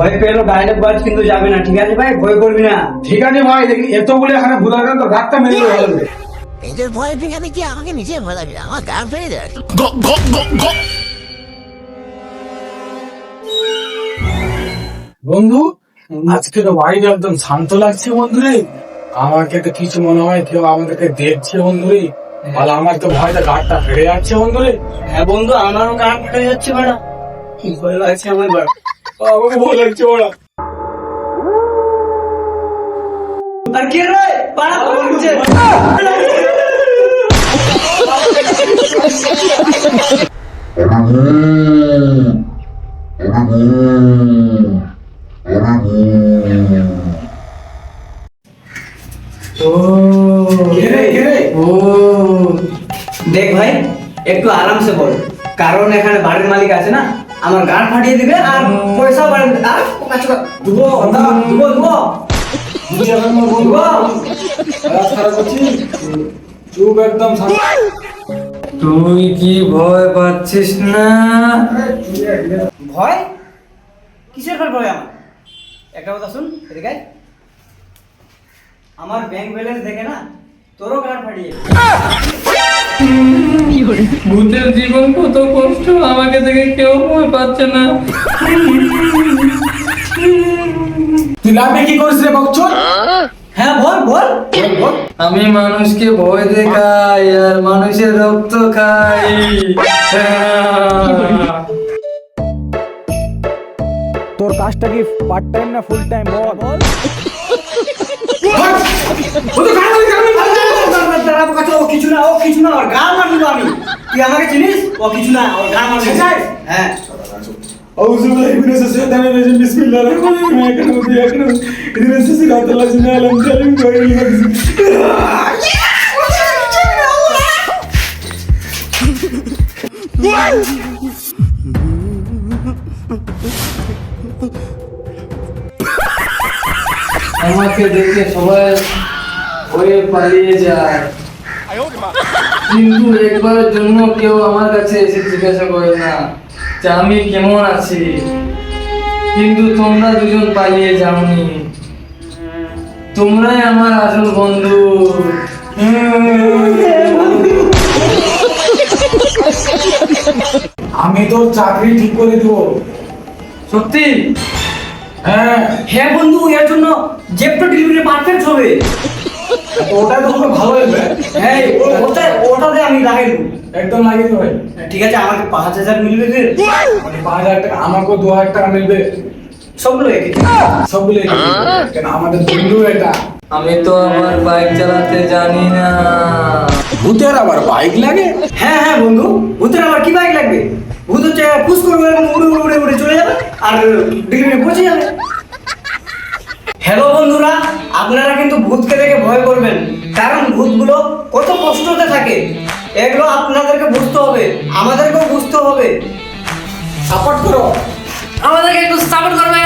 ভয় পেল গায়ে বাজ কিন্তু যাবে না। ঠিক আছে ভাই? ভয় করবি না। ঠিক আছে ভাই দেখি এতগুলো এখানে ভূতাগান তো রাতটা মেরে করে। এদের ভয় পেখানে কি আমাকে নিজে ভয় লাগে আমার গান ফেলে দেয় বন্ধু আজকে তো বাড়িটা একদম শান্ত লাগছে বন্ধু রে। আমাকে তো কিছু মনে হয় কেউ আমাদেরকে দেখছে বন্ধু রে। আর আমার তো ভয়টা গাড়টা ফেড়ে যাচ্ছে বন্ধু রে। হ্যাঁ বন্ধু আমারও কান ফেটে যাচ্ছে ম্যাডাম ভয় লাগছে আমার। আমাকে ভয় লাগছে ওরা আর কে রে পাড়া পড়ছে কে রে, কে রে? দেখ ভাই একটু আরামসে বল কারণ এখানে বাড়ির মালিক আছে না আমার গান ফাটিয়ে দিবে আর পয়সা বাড়বে। আর দুবো দুবো দুবো তুই চুপ একদম কি ভয় পাচ্ছিস না? ভয়? কিসের ফের ভয় আমার? একটা কথা শুন এদিকে আমার ব্যাংক ব্যালেন্স দেখে না তোরও গান ফাটিয়ে ভূতের জীবন কত কষ্ট আমাকে দেখে কেউ ভয় পাচ্ছে না। তুই লাভে কি করিস রে বকচোদ? হ্যাঁ বল বল বল, বল। আমি মানুষকে ভয় দেখাই আর মানুষের রক্ত খাই। তোর কাজটা কি পার্ট টাইম না ফুল টাইম বল। ও তো গান গান দাঁড়া পোকাচোকা, ও কিছু না ও কিছু না ওর গান মার দিল আমি তুই আমাকে চিনিস ও কিছু না ওর গান মার দিল হ্যাঁ أعوذ بالله من الشيطان الرجيم بسم الله الرحمن الرحيم يا كرم يا كرم إذن الصراط الذين أنعمت عليهم غير المغضوب আমাকে দেখে সবাই ভয়ে পালিয়ে যায় কিন্তু একবারের জন্য কেউ আমার কাছে এসে জিজ্ঞাসা করে না যে আমি কেমন আছি? কিন্তু তোমরা দুজন পালিয়ে যাওনি। তোমরাই আমার আসল বন্ধু। আমি তোর চাকরি ঠিক করে দিব। সত্যি? হ্যাঁ। হ্যাঁ বন্ধু এর জন্য জেপটো ডেলিভারি পারফেক্ট হবে। তো ওটা তো ভালো লাগবে হ্যাঁ ওটা ওটাতে আমি লাগাই একদম লাগিয়ে দেবে ঠিক আছে আমাকে পাঁচ হাজার মিলবে মানে পাঁচ হাজার টাকা আমাকেও দু হাজার টাকা মিলবে। সবগুলো একে সবগুলো এখানে কেন আমাদের বন্ধু এটা। আমি তো আমার বাইক চালাতে জানি না। ভূতের আবার বাইক লাগে? হ্যাঁ হ্যাঁ বন্ধু। ভূতের আবার কি বাইক লাগবে? ভূত হচ্ছে পুশ করবে এবং উড়ে উড়ে উড়ে উড়ে চলে যাবে আর ডিগ্রি পৌঁছে যাবে। হ্যালো বন্ধুরা আপনারা ভূতকে দেখে ভয় করবেন। কারণ ভূতগুলো কত কষ্টতে থাকে। এগুলো আপনাদেরকে বুঝতে হবে। আমাদেরকেও বুঝতে হবে। সাপোর্ট করো। আমাদেরকে একটু সাপোর্ট করবেন।